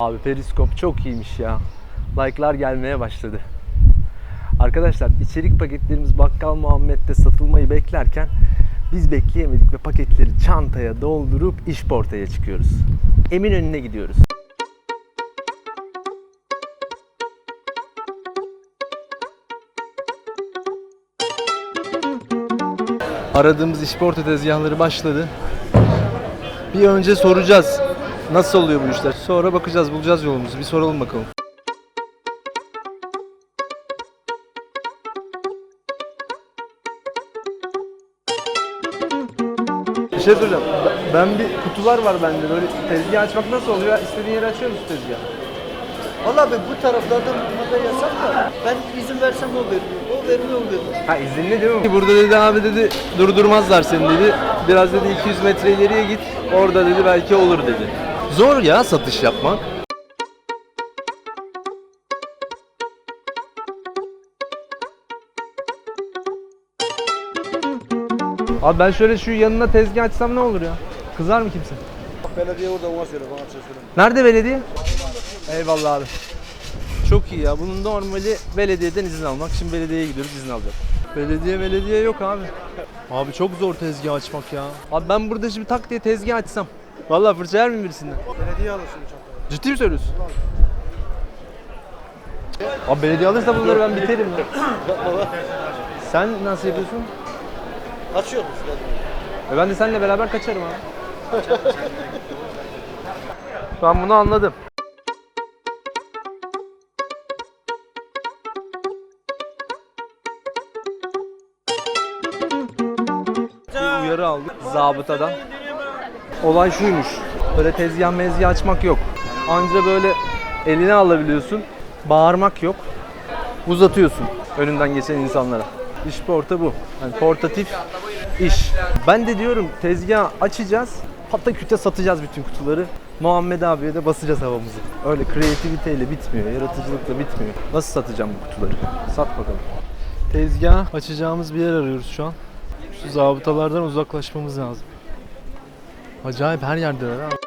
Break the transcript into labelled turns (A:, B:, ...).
A: Abi periskop çok iyiymiş ya. Like'lar gelmeye başladı. Arkadaşlar içerik paketlerimiz Bakkal Muhammed'de satılmayı beklerken biz bekleyemedik ve paketleri çantaya doldurup işportaya çıkıyoruz. Eminönü'ne gidiyoruz. Aradığımız işporta tezgahları başladı. Bir önce soracağız. Nasıl oluyor bu işler? Sonra bakacağız, bulacağız yolumuzu. Bir soralım bakalım. Bir şey soracağım. Ben- bir kutular var bende. Böyle tezgah açmak nasıl oluyor? İstediğin yere açıyor musun tezgah?
B: Valla abi bu taraflarda burada yasak da ben izin versem o vermiyor. O vermiyor o vermiyor.
A: Ha izinli değil mi? Burada dedi abi dedi durdurmazlar seni dedi. Biraz dedi 200 metre ileriye git. Orada dedi belki olur dedi. Zor ya satış yapmak. Abi ben şöyle şu yanına tezgah açsam ne olur ya? Kızar mı kimse?
B: Belediye orada ona söyle bana bir şey söyle.
A: Nerede belediye? Eyvallah abi. Çok iyi ya. Bunun normali belediyeden izin almak. Şimdi belediyeye gidiyoruz izin alacağız. Belediye belediye yok abi. Abi çok zor tezgah açmak ya. Abi ben burada şimdi tak diye tezgah açsam. Vallahi fırça yer miyim birisinden?
B: Belediye alırsın çantayı.
A: Ciddi mi söylüyorsun? Abi belediye alırsa bunları ben biterim ya. Sen nasıl yapıyorsun?
B: Açıyor musun?
A: E ben de seninle beraber kaçarım abi. ben bunu anladım. Bir uyarı aldık zabıtadan. Olay şuymuş. Böyle tezgah mezgah açmak yok. Anca böyle eline alabiliyorsun. Bağırmak yok. Uzatıyorsun önünden geçen insanlara. İş porta bu. Yani portatif iş. Ben de diyorum tezgah açacağız. Hatta küte satacağız bütün kutuları. Muhammed abiye de basacağız havamızı. Öyle kreativiteyle bitmiyor, yaratıcılıkla bitmiyor. Nasıl satacağım bu kutuları? Sat bakalım. Tezgah açacağımız bir yer arıyoruz şu an. Şu zabıtalardan uzaklaşmamız lazım. Acayip her yerde öyle.